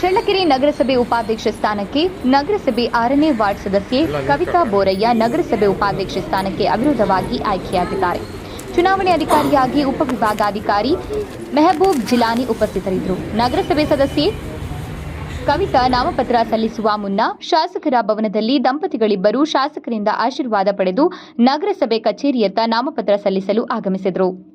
ಚಳ್ಳಕೆರೆ ನಗರಸಭೆ ಉಪಾಧ್ಯಕ್ಷ ಸ್ಥಾನಕ್ಕೆ ನಗರಸಭೆ ಆರನೇ ವಾರ್ಡ್ ಸದಸ್ಯೆ ಕವಿತಾ ಬೋರಯ್ಯ ನಗರಸಭೆ ಉಪಾಧ್ಯಕ್ಷ ಸ್ಥಾನಕ್ಕೆ ಅವಿರೋಧವಾಗಿ ಆಯ್ಕೆಯಾಗಿದ್ದಾರೆ. ಚುನಾವಣೆ ಅಧಿಕಾರಿಯಾಗಿ ಉಪವಿಭಾಗಾಧಿಕಾರಿ ಮೆಹಬೂಬ್ ಜಿಲಾನಿ ಉಪಸ್ಥಿತರಿದ್ದರು. ನಗರಸಭೆ ಸದಸ್ಯೆ ಕವಿತಾ ನಾಮಪತ್ರ ಸಲ್ಲಿಸುವ ಮುನ್ನ ಶಾಸಕರ ಭವನದಲ್ಲಿ ದಂಪತಿಗಳಿಬ್ಬರು ಶಾಸಕರಿಂದ ಆಶೀರ್ವಾದ ಪಡೆದು ನಗರಸಭೆ ಕಚೇರಿಯತ್ತ ನಾಮಪತ್ರ ಸಲ್ಲಿಸಲು ಆಗಮಿಸಿದರು.